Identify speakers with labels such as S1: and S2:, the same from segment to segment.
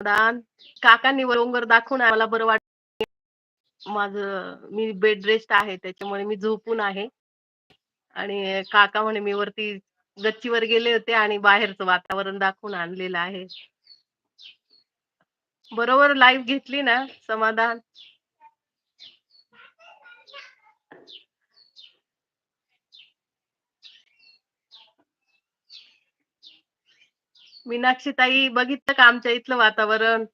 S1: काकांनी डोंगर दाखवून मला बरं वाट माझ मी बेड रेस्ट आहे त्याच्यामुळे मी झोपून आहे. आणि काका म्हणे मी वरती गच्चीवर गेले होते आणि बाहेरचं वातावरण दाखवून आणलेलं आहे. बरोबर लाईव्ह घेतली ना समाधान? मीनाक्षी ताई बघितलं का आमच्या इथलं वातावरण?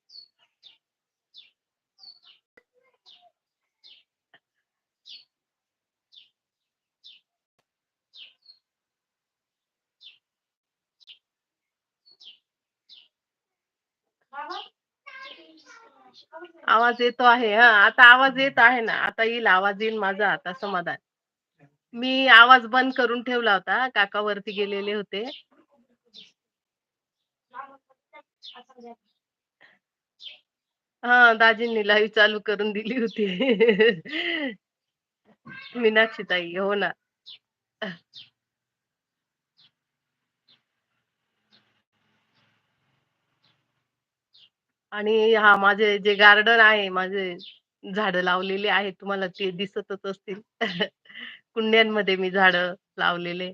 S1: आवाज येतो आहे. हा आता आवाज येत आहे ना. आता येईल आवाज येईल माझा आता समाधान. मी आवाज बंद करून ठेवला होता. काका वरती गेलेले होते. हा दाजींनी लाईव्ह चालू करून दिली होती. मीनाक्षी ताई. हो ना. आणि हा माझे जे गार्डन आहे, माझे झाड लावलेले आहेत. तुम्हाला ते दिसतच असतील. कुंड्यांमध्ये मी झाड लावलेले.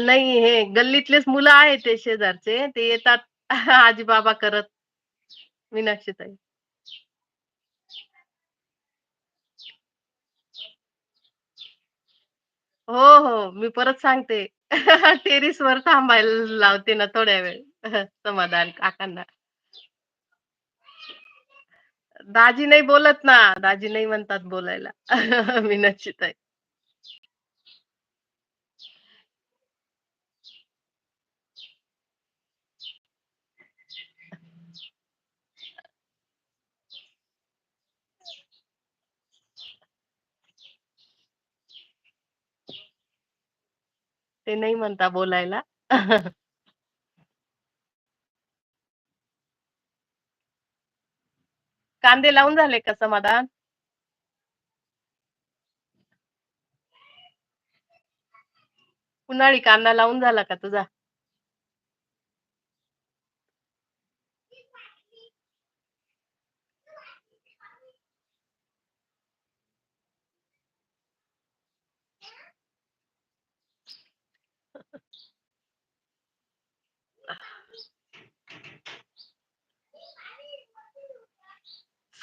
S1: नाही हे गल्लीतलेच मुलं आहेत ते शेजारचे. ते येतात आजी-बाबा करत. मीनाक्षी ताई. हो, हो. मी परत सांगते. टेरेसवर थांबायला लावते ना थोड्या वेळ समाधान काकांना. दाजी नाही बोलत ना. दाजी नाही म्हणतात बोलायला. मीनाक्षी ताई. ते नाही म्हणता बोलायला. कांदे लावून झाले का समाधान? उन्हाळी कांदा लावून झाला का तुझा?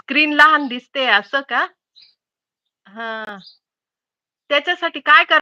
S1: स्क्रीन लहान दिसते असं का? हा त्याच्यासाठी काय कर